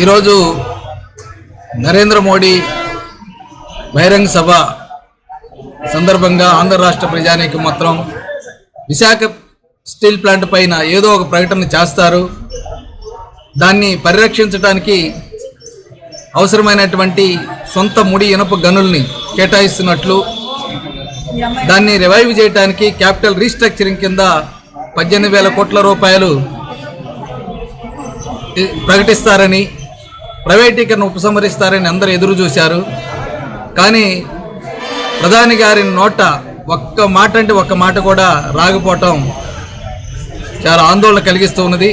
ఈరోజు నరేంద్ర మోడీ బహిరంగ సభ సందర్భంగా ఆంధ్ర రాష్ట్ర ప్రజానికి మాత్రం విశాఖ స్టీల్ ప్లాంట్ పైన ఏదో ఒక ప్రకటన చేస్తారు. దాన్ని పరిరక్షించడానికి అవసరమైనటువంటి సొంత ముడి ఇనప గనుల్ని కేటాయిస్తున్నట్లు దాన్ని రివైవ్ చేయడానికి క్యాపిటల్ రీస్ట్రక్చరింగ్ కింద పద్దెనిమిది వేల కోట్ల రూపాయలు ప్రకటిస్తారని ప్రైవేటీకరణ ఉపసంహరిస్తారని అందరూ ఎదురు చూశారు. కానీ ప్రధాని గారి నోట ఒక్క మాట అంటే ఒక్క మాట కూడా రాకపోవటం చాలా ఆందోళన కలిగిస్తూ ఉన్నది.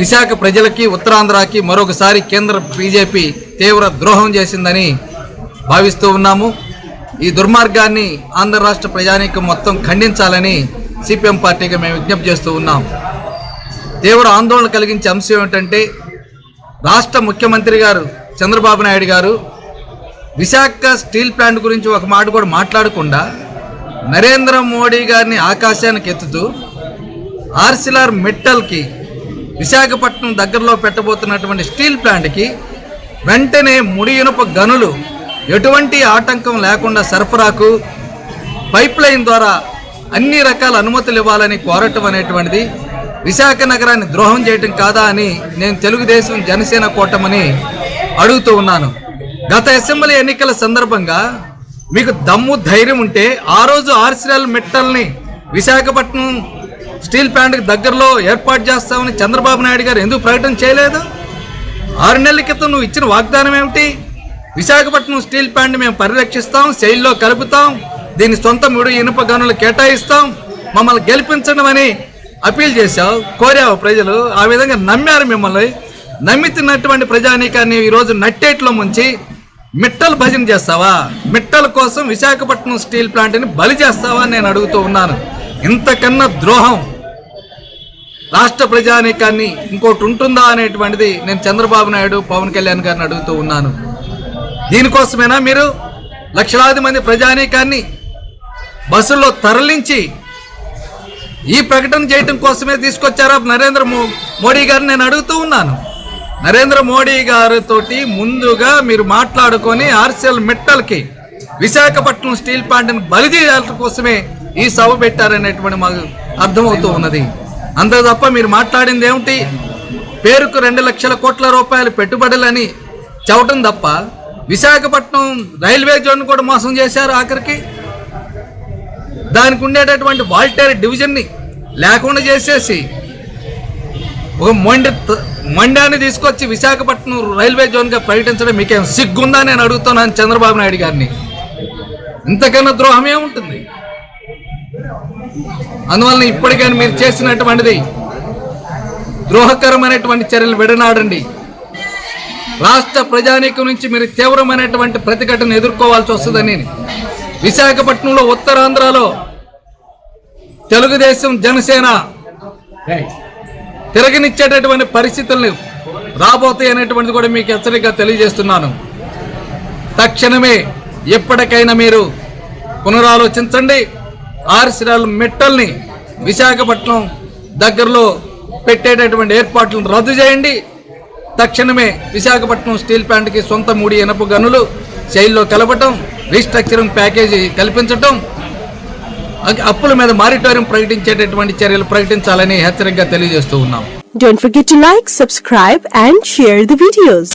విశాఖ ప్రజలకి ఉత్తరాంధ్రకి మరొకసారి కేంద్ర బీజేపీ తీవ్ర ద్రోహం చేసిందని భావిస్తూ ఉన్నాము. ఈ దుర్మార్గాన్ని ఆంధ్ర రాష్ట్ర ప్రజానీకం మొత్తం ఖండించాలని సిపిఎం పార్టీగా మేము విజ్ఞప్తి చేస్తూ ఉన్నాం. తీవ్ర ఆందోళన కలిగించే అంశం ఏమిటంటే రాష్ట్ర ముఖ్యమంత్రి గారు చంద్రబాబు నాయుడు గారు విశాఖ స్టీల్ ప్లాంట్ గురించి ఒక మాట కూడా మాట్లాడకుండా నరేంద్ర మోడీ గారిని ఆకాశానికి ఎత్తుతూ ఆర్సిలార్ మెట్టల్కి విశాఖపట్నం దగ్గరలో పెట్టబోతున్నటువంటి స్టీల్ ప్లాంట్కి వెంటనే ముడి ఇనుప గనులు ఎటువంటి ఆటంకం లేకుండా సరఫరాకు పైప్ లైన్ ద్వారా అన్ని రకాల అనుమతులు ఇవ్వాలని కోరటం అనేటువంటిది విశాఖ నగరాన్ని ద్రోహం చేయటం కాదా అని నేను తెలుగుదేశం జనసేన కూటమని అడుగుతూ ఉన్నాను. గత అసెంబ్లీ ఎన్నికల సందర్భంగా మీకు దమ్ము ధైర్యం ఉంటే ఆ రోజు ఆర్సిఎల్ మెట్టల్ని విశాఖపట్నం స్టీల్ ప్లాంట్కి దగ్గరలో ఏర్పాటు చేస్తామని చంద్రబాబు నాయుడు గారు ఎందుకు ప్రకటన చేయలేదు? ఆరు నెలల క్రితం నువ్వు ఇచ్చిన వాగ్దానం ఏమిటి? విశాఖపట్నం స్టీల్ ప్లాంట్ మేము పరిరక్షిస్తాం శైలిలో కలుపుతాం దీని సొంత ముడి ఇనుప గనులు కేటాయిస్తాం మమ్మల్ని గెలిపించడం అని అపీల్ చేశావు కోరావు ప్రజలు. ఆ విధంగా నమ్మారు మిమ్మల్ని. నమ్మితున్నటువంటి ప్రజానీకాన్ని ఈరోజు నట్టేట్లో ముంచి మిట్టలు భజన చేస్తావా? మిట్టల కోసం విశాఖపట్నం స్టీల్ ప్లాంట్ని బలి చేస్తావా నేను అడుగుతూ ఉన్నాను. ఇంతకన్నా ద్రోహం రాష్ట్ర ప్రజానీకాన్ని ఇంకోటి ఉంటుందా అనేటువంటిది నేను చంద్రబాబు నాయుడు పవన్ కళ్యాణ్ గారిని అడుగుతూ ఉన్నాను. దీనికోసమేనా మీరు లక్షలాది మంది ప్రజానీకాన్ని బస్సుల్లో తరలించి ఈ ప్రకటన చేయటం కోసమే తీసుకొచ్చారా నరేంద్ర మో- మోడీ గారిని నేను అడుగుతూ ఉన్నాను. నరేంద్ర మోడీ గారితోటి ముందుగా మీరు మాట్లాడుకొని ఆర్సిఎల్ మెట్టల్కి విశాఖపట్నం స్టీల్ ప్లాంట్ని బలి కోసమే ఈ సభ పెట్టారనేటువంటి మాకు అర్థమవుతూ ఉన్నది. అంతే తప్ప మీరు మాట్లాడింది ఏమిటి? పేరుకు రెండు లక్షల కోట్ల రూపాయలు పెట్టుబడులని చెవటం తప్ప విశాఖపట్నం రైల్వే జోన్ కూడా మోసం చేశారు ఆఖరికి. దానికి ఉండేటటువంటి వాల్టేర్ డివిజన్ని లేకుండా చేసేసి ఒక మొండి మొండాన్ని తీసుకొచ్చి విశాఖపట్నం రైల్వే జోన్గా ప్రకటించడం మీకేం సిగ్గుందా నేను అడుగుతున్నాను చంద్రబాబు నాయుడు గారిని? ఇంతకన్నా ద్రోహం ఏముంటుంది? అందువలన ఇప్పటికైనా మీరు చేసినటువంటిది ద్రోహకరమైనటువంటి చర్యలు విడనాడండి. రాష్ట్ర ప్రజానీకం నుంచి మీరు తీవ్రమైనటువంటి ప్రతిఘటన ఎదుర్కోవాల్సి వస్తుందని విశాఖపట్నంలో ఉత్తరాంధ్రలో తెలుగుదేశం జనసేన తిరగనిచ్చేటటువంటి పరిస్థితులను రాబోతాయి అనేటువంటిది కూడా మీకు హెచ్చరికగా తెలియజేస్తున్నాను. తక్షణమే ఎప్పటికైనా మీరు పునరాలోచించండి. ఆర్సిరాల్ మెట్టల్ని విశాఖపట్నం దగ్గరలో పెట్టేటటువంటి ఏర్పాట్లను రద్దు చేయండి. తక్షణమే విశాఖపట్నం స్టీల్ ప్లాంట్కి సొంత మూడి ఇనప గనులు జైల్లో కలపటం రీస్ట్రక్చరింగ్ ప్యాకేజీ కల్పించటం అప్పుల మీద మారిటోరియం ప్రకటించేటటువంటి చర్యలు ప్రకటించాలని హెచ్చరికగా తెలియజేస్తూ ఉన్నాం Don't forget to like, subscribe and share the videos.